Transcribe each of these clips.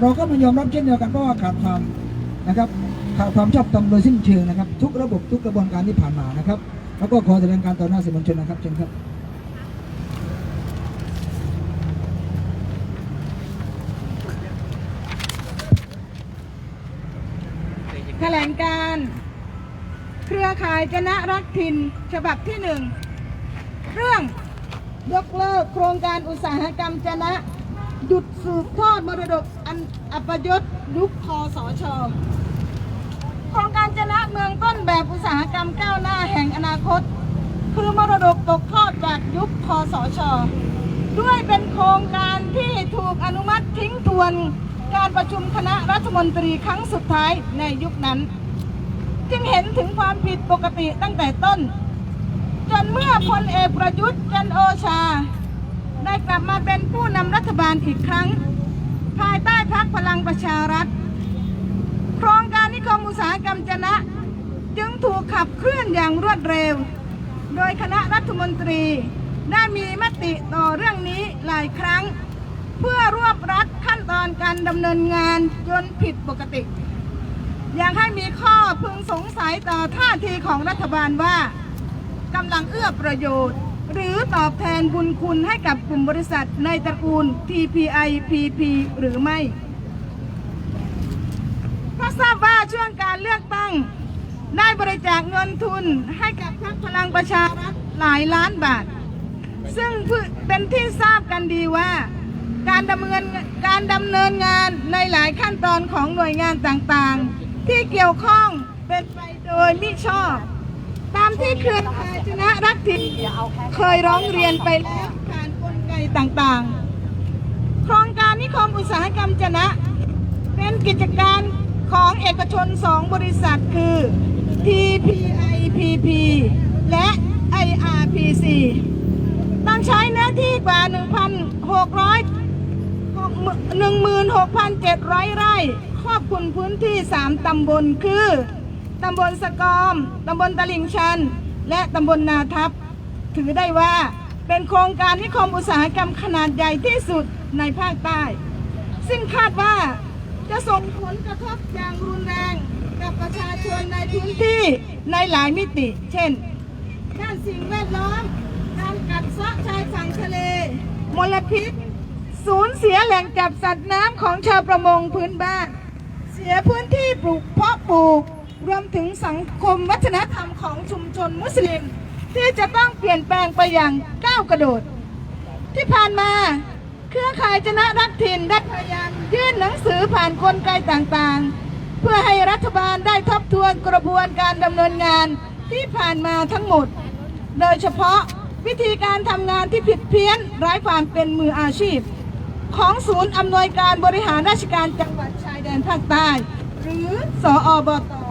เราก็ไมันยอมรับเช่นเดียวกันเพราะว่าขาดความนะครับขาดความชอบธรรมโดยสิ้นเชิงนะครับ ทุกระบบทุกกระบวนการที่ผ่านมานะครับ แล้วก็ขอแสดงการต่อหน้าสื่อมวลชนนะครับเชิญครับแถลงการเครือข่ายจนะรักถิ่นฉบับที่หนึ่งเรื่องยกเลิกโครงการอุตสาหกรรมจนะ หยุดสืบทอดมรดกอันอัปยศยุคคอสชโครงการจนะเมืองต้นแบบอุตสาหกรรมก้าวหน้าแห่งอนาคต คือมรดกตกทอดจากยุคคอสช ด้วยเป็นโครงการที่ถูกอนุมัติทิ้งทวนการประชุมคณะรัฐมนตรีครั้งสุดท้ายในยุคนั้น จึงเห็นถึงความผิดปกติตั้งแต่ต้น จนเมื่อพลเอกประยุทธ์จันโอชา ได้กลับมาเป็นผู้นำรัฐบาลอีกครั้ง ภายใต้พักพลังประชารัฐ โครงการนิคมอุตสาหกรรมจนะ จึงถูกขับเคลื่อนอย่างรวดเร็ว โดยคณะรัฐมนตรีได้มีมติต่อเรื่องนี้หลายครั้ง เพื่อรวบรัดขั้นตอนการดำเนินงานจนผิดปกติอยากให้มีข้อพึงสงสัยต่อท่าทีของรัฐบาลว่ากำลังเอื้อประโยชน์ หรือตอบแทนบุญคุณให้กับกลุ่มบริษัทในตระกูล TPI PP หรือไม่เพราะทราบว่าช่วงการเลือกตั้ง ได้บริจาคเงินทุนให้กับพรรคพลังประชารัฐหลายล้านบาท ซึ่งเป็นที่ทราบกันดีว่า การดำเนินการดำเนินงานในหลายขั้นตอนของหน่วยงานต่างๆ ที่เกี่ยวข้องเป็นไปโดยมิชอบามที่เครือข่ายชนะรักถิ่นเคยร้องเรียนไปแล้วผ่านกลไกต่างๆ โครงการนิคมอุตสาหกรรมจนะ เป็นกิจการของเอกชนสองบริษัทคือ TPIPP และ IRPC ต้องใช้เนื้อที่กว่า 1,600 16,700 ไร่ ครอบคลุมพื้นที่ 3 ตำบลคือ ตำบลสะกอม ตำบลตลิ่งชัน และตำบลนาทับ ถือได้ว่าเป็นโครงการนิคมอุตสาหกรรมขนาดใหญ่ที่สุดในภาคใต้ ซึ่งคาดว่าจะส่งผลกระทบอย่างรุนแรงกับประชาชนในพื้นที่ในหลายมิติ เช่น ด้านสิ่งแวดล้อม การกัดเซาะชายฝั่งทะเล มลพิษ สูญเสียแหล่งจับสัตว์น้ำของชาวประมงพื้นบ้าน เสียพื้นที่ปลูกเพาะปลูก รวมถึงสังคมวัฒนธรรมของชุมชนมุสลิม ที่จะต้องเปลี่ยนแปลงไปอย่างก้าวกระโดด ที่ผ่านมาเครือข่ายจนะรักถิ่นได้พยายามยื่นหนังสือผ่านกลไกต่างๆ เพื่อให้รัฐบาลได้ทบทวนกระบวนการดำเนินงานที่ผ่านมาทั้งหมด โดยเฉพาะวิธีการทำงานที่ผิดเพี้ยนไร้ความเป็นมืออาชีพ ของศูนย์อำนวยการบริหารราชการจังหวัดชายแดนภาคใต้ หรือสออบต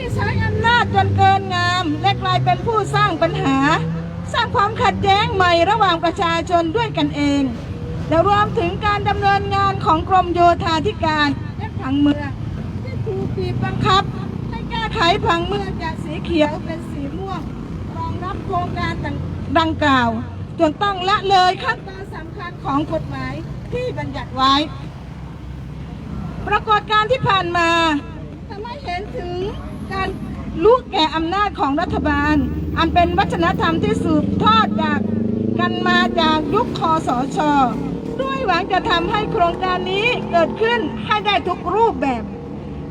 ที่ใช้อำนาจจนเกินงาม และกลายเป็นผู้สร้างปัญหา สร้างความขัดแย้งใหม่ระหว่างประชาชนด้วยกันเอง และรวมถึงการดำเนินงานของกรมโยธาธิการและผังเมืองที่ถูกบีบบังคับ ให้แก้ไขผังเมืองจากสีเขียวเป็นสีม่วงรองรับโครงการดังกล่าวจนต้องละเลยขั้นตอนสำคัญของกฎหมายที่บัญญัติไว้ ปรากฏการที่ผ่านมาทำให้เห็นถึง การลุกแก่อำนาจของรัฐบาล อันเป็นวัฒนธรรมที่สืบทอดจากกันมาจากยุคคอสช ด้วยหวังจะทำให้โครงการนี้เกิดขึ้นให้ได้ทุกรูปแบบ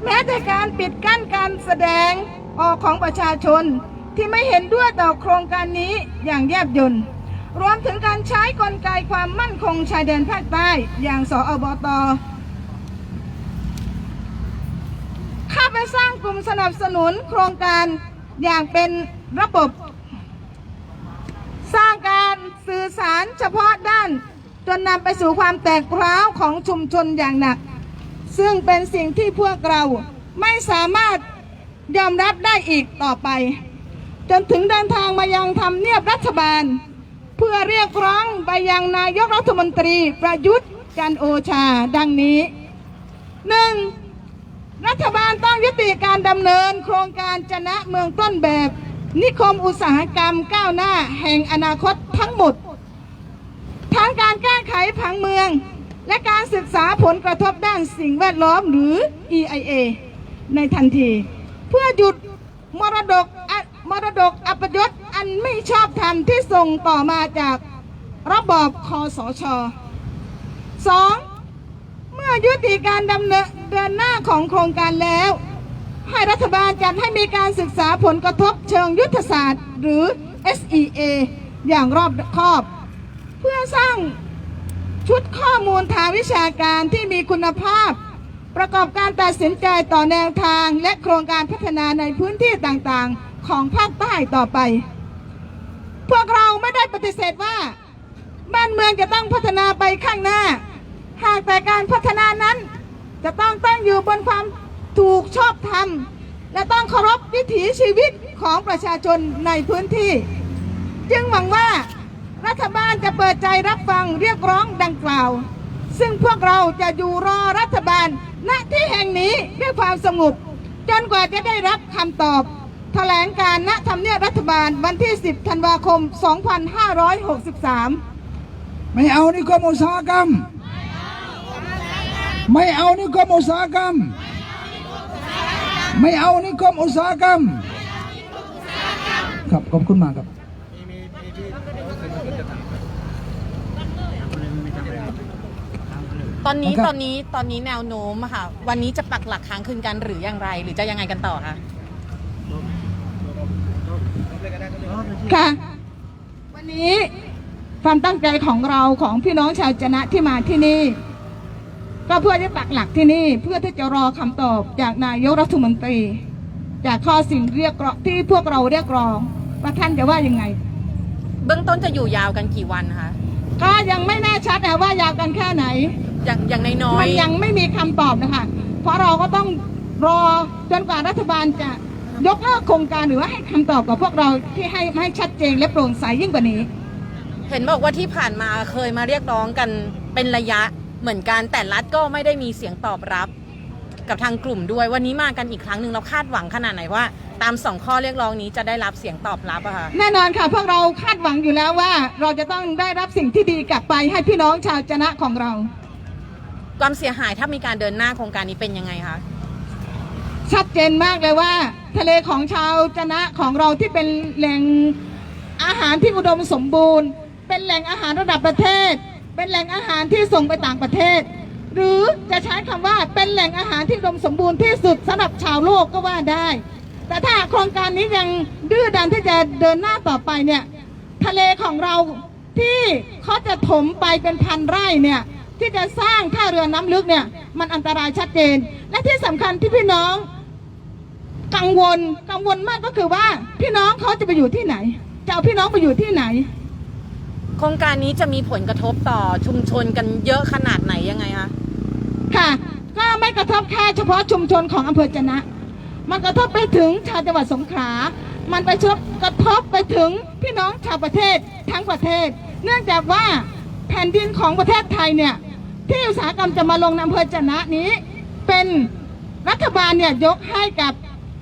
แม้แต่การปิดกั้นการแสดงออกของประชาชนที่ไม่เห็นด้วยต่อโครงการนี้อย่างแยบยลรวมถึงการใช้กลไกความมั่นคงชายแดนภาคใต้อย่างสอบต เข้าไปสร้างกลุ่มสนับสนุนโครงการอย่างเป็นระบบ สร้างการสื่อสารเฉพาะด้าน จนนำไปสู่ความแตกร้าวของชุมชนอย่างหนัก ซึ่งเป็นสิ่งที่พวกเราไม่สามารถยอมรับได้อีกต่อไป จนถึงเดินทางมายังทำเนียบรัฐบาล เพื่อเรียกร้องไปยังนายกรัฐมนตรีประยุทธ์จันโอชาดังนี้หนึ่ง รัฐบาลต้องยุติการดำเนิน โครงการจนะเมืองต้นแบบ นิคมอุตสาหกรรมก้าวหน้าแห่งอนาคตทั้งหมด ทั้งการแก้ไขผังเมือง และการศึกษาผลกระทบด้านสิ่งแวดล้อมหรือ EIA ในทันที เพื่อหยุดมรดกมรดกอัปยศอันไม่ชอบธรรมที่ส่งต่อมาจากระบอบคอสช 2. เมื่อยุติการดำเนินเดินหน้าของโครงการแล้ว ให้รัฐบาลจัดให้มีการศึกษาผลกระทบเชิงยุทธศาสตร์หรือ SEA อย่างรอบคอบ เพื่อสร้างชุดข้อมูลทางวิชาการที่มีคุณภาพ ประกอบการตัดสินใจต่อแนวทางและโครงการพัฒนาในพื้นที่ต่างๆ ของภาคใต้ต่อไป พวกเราไม่ได้ปฏิเสธว่า บ้านเมืองจะต้องพัฒนาไปข้างหน้า หากแต่การพัฒนานั้น จะต้องตั้งอยู่บนความถูกชอบธรรม และต้องเคารพวิถีชีวิตของประชาชนในพื้นที่ จึงหวังว่ารัฐบาลจะเปิดใจรับฟังเรียกร้องดังกล่าว ซึ่งพวกเราจะอยู่รอรัฐบาลณที่แห่งนี้ด้วยความสงบจนกว่าจะได้รับคำตอบแถลงการณทำเนียบรัฐบาลวันที่ 10 ธันวาคม 2563 ไม่เอานิคมอุตสาหกรรม ไม่เอานิคมอุตสาหกรรม ไม่เอานิคมอุตสาหกรรม ครับขอบคุณมากครับตอนนี้นะครับตอนนี้ตอนนี้แนวโน้มอะค่ะ วันนี้จะปักหลักค้างคืนกันหรืออย่างไร หรือจะยังไงกันต่อคะค่ะ วันนี้ความตั้งใจของเราของพี่น้องชาวจะนะที่มาที่นี่ ก็เพื่อจะปักหลักที่นี่เพื่อที่จะรอคำตอบจากนายกรัฐมนตรี จากข้อสิ่งเรียกร้องที่พวกเราเรียกร้องว่าท่านจะว่ายังไง เบื้องต้นจะอยู่ยาวกันกี่วันคะก็ยังไม่แน่ชัดนะว่ายาวกันแค่ไหน อย่างอย่างน้อยมันยังไม่มีคำตอบนะคะ เพราะเราก็ต้องรอจนกว่ารัฐบาลจะยกเลิกโครงการหรือว่าให้คำตอบกับพวกเราที่ให้ให้ชัดเจนและโปร่งใสยิ่งกว่านี้ๆเห็นบอกว่าที่ผ่านมาเคยมาเรียกร้องกันเป็นระยะ เหมือนกันแต่รัฐก็ไม่ได้มีเสียงตอบรับกับทางกลุ่มด้วย วันนี้มากันอีกครั้งหนึ่งเราคาดหวังขนาดไหนว่า ตามสองข้อเรียกร้องนี้จะได้รับเสียงตอบรับอะคะแน่นอนค่ะพวกเราคาดหวังอยู่แล้วว่า เราจะต้องได้รับสิ่งที่ดีกลับไปให้พี่น้องชาวจะนะของเรา ความเสียหายถ้ามีการเดินหน้าโครงการนี้เป็นยังไงคะชัดเจนมากเลยว่า ทะเลของชาวจะนะของเราที่เป็นแหล่งอาหารที่อุดมสมบูรณ์ เป็นแหล่งอาหารระดับประเทศ เป็นแหล่งอาหารที่ส่งไปต่างประเทศ หรือจะใช้คำว่าเป็นแหล่งอาหารที่ดมสมบูรณ์ที่สุดสำหรับชาวโลกก็ว่าได้ แต่ถ้าโครงการนี้ยังดื้อดันที่จะเดินหน้าต่อไปเนี่ยทะเลของเราที่เขาจะถมไปเป็นพันไร่เนี่ยที่จะสร้างท่าเรือน้ำลึกเนี่ยมันอันตรายชัดเจน และที่สำคัญที่พี่น้องกังวลกังวลมากก็คือว่าพี่น้องเขาจะไปอยู่ที่ไหน จะเอาพี่น้องไปอยู่ที่ไหน โครงการนี้จะมีผลกระทบต่อชุมชนกันเยอะขนาดไหนยังไงคะค่ะ ก็ไม่กระทบแค่เฉพาะชุมชนของอำเภอจะนะ มันกระทบไปถึงชาวจังหวัดสงขลา มันไปชบกระทบไปถึงพี่น้องชาวประเทศทั้งประเทศ เนื่องจากว่าแผ่นดินของประเทศไทยเนี่ยที่อุตสาหกรรมจะมาลงในอำเภอจะนะนี้เป็นรัฐบาลเนี่ยยกให้กับ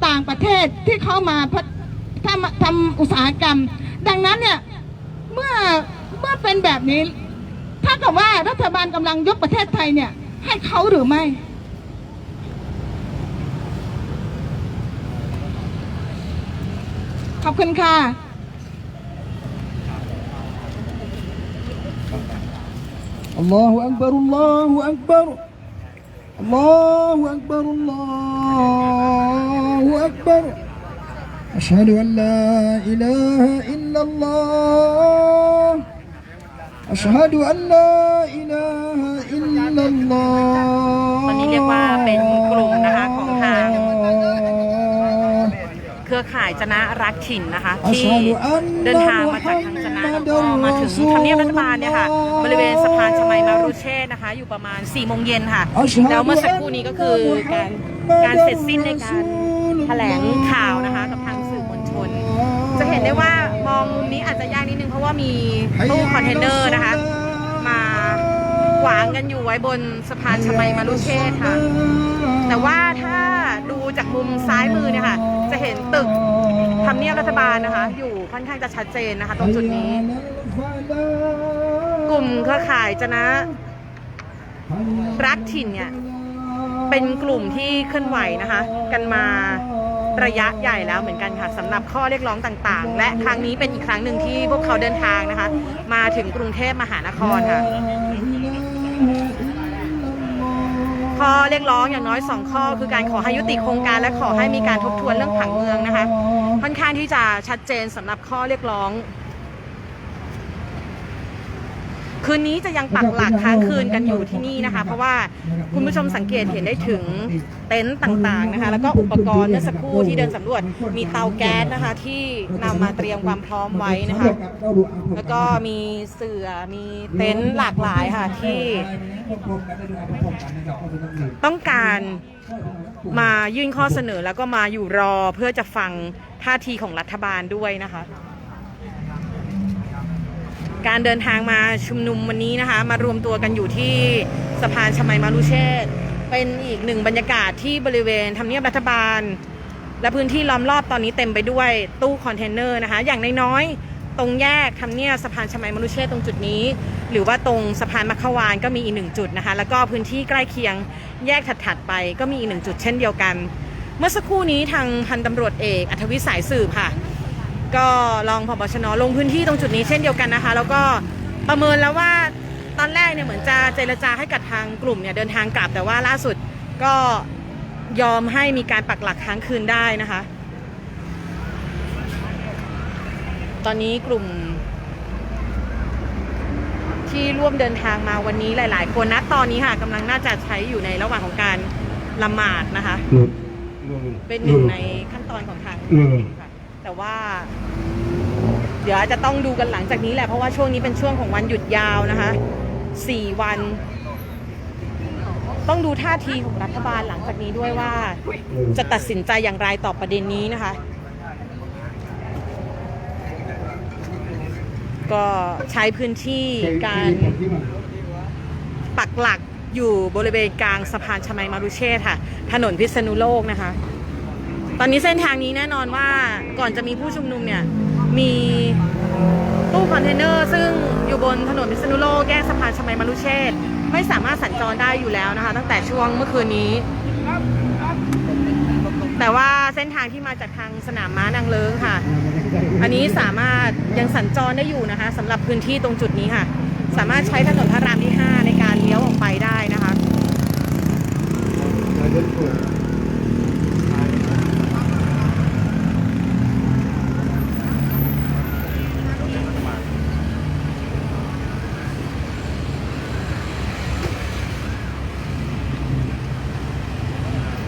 ต่างประเทศที่เข้ามาทำทำอุตสาหกรรม ดังนั้นเนี่ยเมื่อ เมื่อเป็นแบบนี้ ถ้ากับว่ารัฐบาลกำลังยกประเทศไทยเนี่ย ให้เขาหรือไม่ ขอบคุณค่ะ الله أكبر الله أكبر الله أكبر الله أكبر أشهد أن لا إله إلا الله أشهد أن لا إله إلا الله วันนี้เรียกว่าเป็นกลุ่มนะคะของทาง เครือข่ายจนะรักถิ่นนะคะ ที่เดินทางมาจากทางจนะแล้วก็มาถึงทำเนียบรัฐบาลเนี่ยค่ะ บริเวณสะพานชมัยมารุเชษนะคะ อยู่ประมาณ4ี่โมงเย็นค่ะ แล้วเมื่อสักครู่นี้ก็คือการการเสร็จสิ้นในการแถลงข่าวนะคะ กับทางสื่อมวลชน จะเห็นได้ว่ามองมุมนี้อาจจะยากนิดนึงเพราะ ง ว่ามีตู้คอนเทนเนอร์นะคะ มาขวางกันอยู่ไว้บนสะพานชมัยมารุเชษค่ะ แต่ว่าถ้าดูจากมุมซ้ายมือเนี่ยค่ะ จะเห็นตึกทำเนียบรัฐบาลนะคะ อยู่ค่อนข้างจะชัดเจนนะคะ ตรงจุดนี้ กลุ่มเครือข่ายจะนะ รักถิ่นเนี่ย เป็นกลุ่มที่เคลื่อนไหวนะคะ กันมา ระยะใหญ่แล้วเหมือนกันค่ะสำหรับข้อเรียกร้องต่างๆ และครั้งนี้เป็นอีกครั้งหนึ่งที่พวกเขาเดินทางนะคะ มาถึงกรุงเทพมหานครค่ะข้อเรียกร้องอย่างน้อย 2 ข้อ คือการขอให้ยุติโครงการและขอให้มีการทบทวนเรื่องผังเมืองนะคะ ค่อนข้างที่จะชัดเจนสำหรับข้อเรียกร้อง คืนนี้จะยังปักหลักค้างคืนกันอยู่ที่นี่นะคะ เพราะว่าคุณผู้ชมสังเกตเห็นได้ถึงเต็นต์ต่างๆนะคะ แล้วก็อุปกรณ์เมื่อสักครู่ที่เดินสำรวจมีเตาแก๊สนะคะที่นำมาเตรียมความพร้อมไว้นะคะ แล้วก็มีเสือมีเต็นท์หลากหลายค่ะที่ต้องการมายื่นข้อเสนอแล้วก็มาอยู่รอเพื่อจะฟังท่าทีของรัฐบาลด้วยนะคะ การเดินทางมาชุมนุมวันนี้นะคะ มารวมตัวกันอยู่ที่สะพานชมัยมารุเชษเป็นอีกหนึ่งบรรยากาศที่บริเวณทำเนียบรัฐบาล และพื้นที่ล้อมรอบตอนนี้เต็มไปด้วยตู้คอนเทนเนอร์นะคะ อย่างน้อยๆตรงแยกทำเนียบสะพานชมัยมรุเชษตรงจุดนี้ หรือว่าตรงสะพานมัคควานก็มีอีกหนึ่งจุดนะคะ แล้วก็พื้นที่ใกล้เคียงแยกถัดๆไปก็มีอีกหนึ่งจุดเช่นเดียวกัน เมื่อสักครู่นี้ทางพันตำรวจเอกอัธวิสายสืบค่ะ ก็รองพบชนลงพื้นที่ตรงจุดนี้เช่นเดียวกันนะคะ แล้วก็ประเมินแล้วว่าตอนแรกเนี่ยเหมือนจะเจรจาให้กับทางกลุ่มเนี่ยเดินทางกลับแต่ว่าล่าสุดก็ยอมให้มีการปักหลักค้างคืนได้นะคะ ตอนนี้กลุ่ม ที่ร่วมเดินทางมาวันนี้หลาย ๆ คนนะตอนนี้ค่ะกำลังน่าจะใช้อยู่ในระหว่างของการละหมาดนะคะ เป็นหนึ่งในขั้นตอนของทางค่ะ แต่ว่า เดี๋ยวอาจจะต้องดูกันหลังจากนี้แหละ เพราะว่าช่วงนี้เป็นช่วงของวันหยุดยาวนะคะสี่วัน ต้องดูท่าทีของรัฐบาลหลังจากนี้ด้วยว่า จะตัดสินใจอย่างไรต่อประเด็นนี้นะคะ ก็ใช้พื้นที่การปักหลักอยู่บริเวณกลางสะพานชมัยมารุเชษค่ะ ถนนพิษณุโลกนะคะ ตอนนี้เส้นทางนี้แน่นอนว่าก่อนจะมีผู้ชุมนุมเนี่ย มีตู้คอนเทนเนอร์ ซึ่งอยู่บนถนนพิษณุโลกแยกสะพานชมัยมารุเชษไม่สามารถสัญจรได้อยู่แล้วนะคะ ตั้งแต่ช่วงเมื่อคืนนี้ แต่ว่าเส้นทางที่มาจากทางสนามม้านางเลิงค่ะ อันนี้สามารถยังสัญจรได้อยู่นะคะสำหรับพื้นที่ตรงจุดนี้ค่ะ สามารถใช้ถนนพระรามที่ 5 ในการเลี้ยวออกไปได้นะคะ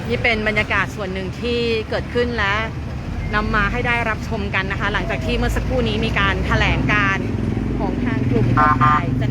นี่เป็นบรรยากาศส่วนหนึ่งที่เกิดขึ้นและนำมาให้ได้รับชมกันนะคะ หลังจากที่เมื่อสักครู่นี้มีการแถลงการของทางกลุ่มเครือข่ายจะ